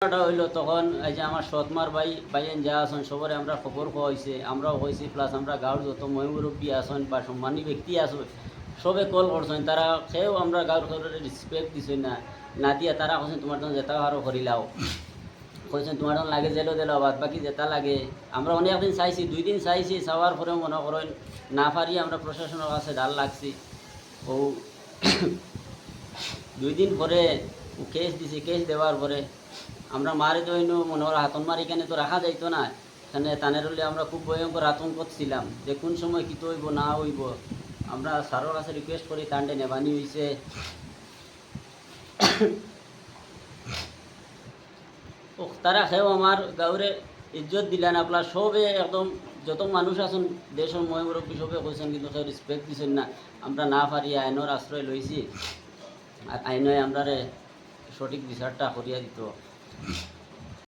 ঘটনাটা হইল তখন এই যে আমার সৎমার ভাই, ভাইয়েন যা আছেন, সবরে আমরা খবর পাওয়া হয়েছে আমরাও হয়েছি প্লাস আমরা গাঁৱৰ যত মহিমুরব্বী আছেন বা সম্মানী ব্যক্তি আছে সবে কল করছেন তারা সেও আমরা গাঁৱৰ খবরে রেসপেক্ট দিছেন না। না দিয়া তারা কৈছেন তোমার তখন যেটা আরও করিলাও কইছেন তোমার তখন লাগে জেলো দিল, বাদ বাকি যেটা লাগে। আমরা অনেক দিন চাইছি, দুই দিন চাইছি চাওয়ার পরেও মনে করেন না পারি আমরা প্রশাসনের কাছে ডাল লাগছি। ও দুই দিন পরে কেস দিছি কেস দেওয়ার পরে আমরা মারি তো মনে হয় হাতন মারি কেন তো রাখা যাইতো না। এখানে তানের হলে আমরা খুব ভয়ঙ্কর আতঙ্ক ছিলাম যে কোন সময় কী হইব না হইব। আমরা স্যারের কাছে রিকোয়েস্ট করি তান্ডে নেবানি হয়েছে তারা খেয়েও আমার গাঁৱৰে ইজ্জত দিলেন আপনার সবে একদম যত মানুষ আছেন, দেশের মহিমুরব্বী সবে কইছেন, কিন্তু কেউ রেসপেক্ট দিছেন না। আমরা না পারি আইনের আশ্রয় লইছি। আর আইনে আমরা সঠিক বিচারটা করিয়া দিত। Mm-hmm.